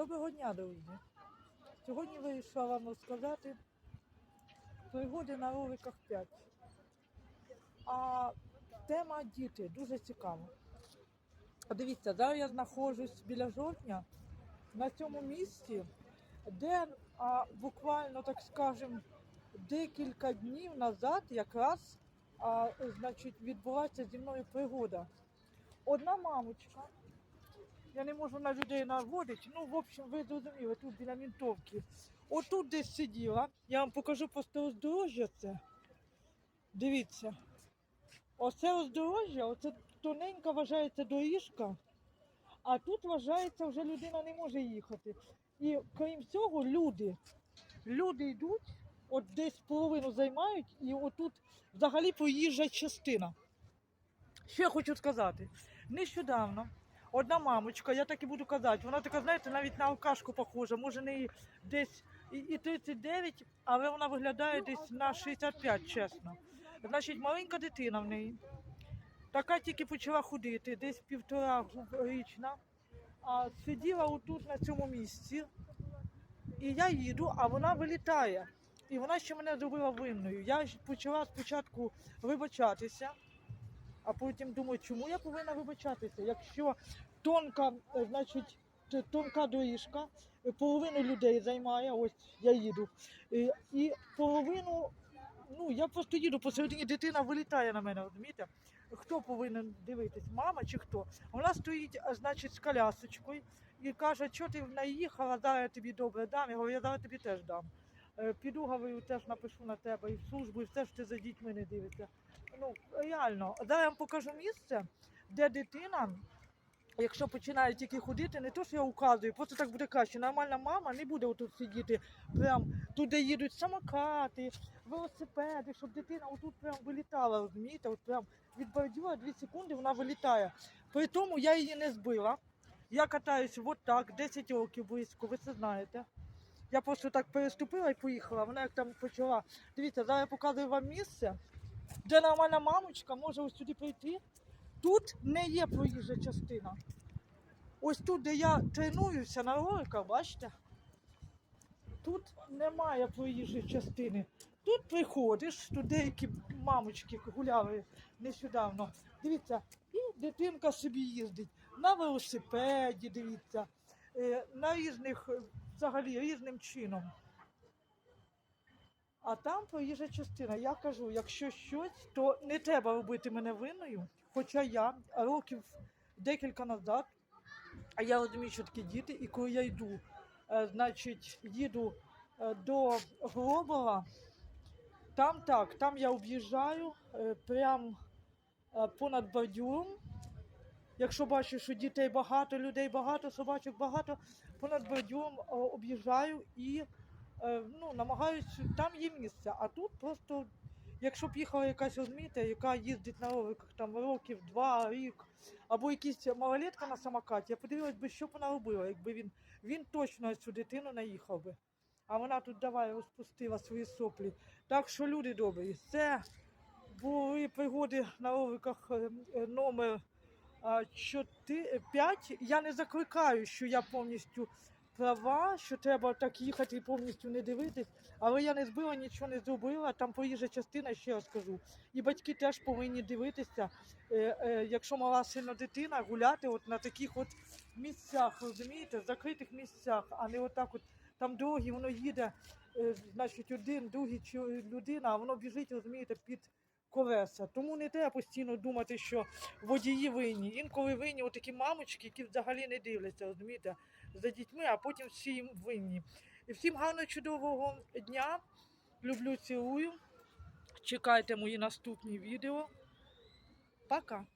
Доброго дня, друзі. Сьогодні вирішила вам розказати пригоди на роликах 5. А тема діти дуже цікава. Дивіться, зараз я знаходжусь біля жовтня на цьому місці, де а, буквально, так скажем, декілька днів назад якраз а, значить, відбулася зі мною пригода. Одна мамочка я не можу на людей наводити. Ну, в общем, ви зрозуміли, тут біля мінтовки. Отут десь сиділа. Я вам покажу просто роздорожжя це. Дивіться. Оце роздорожжя, оце тоненька вважається доріжка, а тут вважається, вже людина не може їхати. І крім цього, люди, люди йдуть, от десь половину займають, і отут взагалі проїжджа частина. Я хочу сказати? Нещодавно одна мамочка, я так і буду казати, вона така, знаєте, навіть на алкашку похожа, може не десь і- і 39, але вона виглядає десь на 65, чесно. Значить, маленька дитина в неї. Така тільки почала ходити, десь півтора річна. А сиділа отут на цьому місці. І я їду, а вона вилітає. І вона ще мене зробила винною. Я почала спочатку вибачатися, а потім думаю, чому я повинна вибачатися, якщо тонка, е, значить, тонка доріжка, е, половину людей займає, ось я їду. І, і половину, ну я просто їду посередині, дитина вилітає на мене, розумієте? Хто повинен дивитись, мама чи хто? Вона стоїть, значить, з колясочкою і каже, що ти наїхала, зараз я тобі добре дам. Я говорю, я зараз тобі теж дам. Е, Піду, говорю, теж напишу на тебе і в службу, і все ж ти за дітьми не дивиться. Ну, реально, зараз вам покажу місце, де дитина, якщо починає тільки ходити, не то, що я указую, просто так буде краще. Нормальна мама не буде отут сидіти, прям туди їдуть самокати, велосипеди, щоб дитина отут прям вилітала, розумієте? От прям від бордюра 2 секунди вона вилітає. При тому я її не збила. Я катаюсь от так, 10 років близько, ви це знаєте. Я просто так переступила і поїхала. Вона як там почала. Дивіться, зараз я показую вам місце, де нормальна мамочка може ось сюди прийти. Тут не є проїжджа частина. Ось тут, де я тренуюся на роликах, бачите? Тут немає проїжджої частини. Тут приходиш, тут деякі мамочки гуляли нещодавно. Дивіться, і дитинка собі їздить на велосипеді, дивіться, е, на різних, взагалі різним чином. А там проїжджа частина. Я кажу, якщо щось, то не треба робити мене винною. Хоча я років декілька назад, а я розумію, що такі діти, і коли я йду, е, значить, їду е, до Гробова, там так, там я об'їжджаю е, прям е, понад бордюром. Якщо бачу, що дітей багато, людей багато, собачок багато, понад бордюром об'їжджаю і ну, намагаюся, там є місце. А тут просто, якщо б їхала якась розумієте, яка їздить на роликах там років два, рік, або якась малолетка на самокаті, я подивилась би, що б вона робила, якби він, він точно цю дитину наїхав би. А вона тут давай розпустила свої соплі. Так що, люди добрі, це були пригоди на роликах е, е, номер 5. Я не закликаю, що я повністю права, що треба так їхати і повністю не дивитись, але я не збила, нічого не зробила. Там проїжджа частина, ще раз кажу. І батьки теж повинні дивитися, е, е, якщо мала сильно дитина, гуляти от на таких от місцях, розумієте, закритих місцях, а не отак от там дороги, воно їде, е, значить, один, другий людина, а воно біжить, розумієте, під колеса. Тому не треба постійно думати, що водії винні. Інколи винні отакі мамочки, які взагалі не дивляться, розумієте, за дітьми, а потім всі їм винні. І всім гарного чудового дня. Люблю, цілую. Чекайте мої наступні відео. Пока.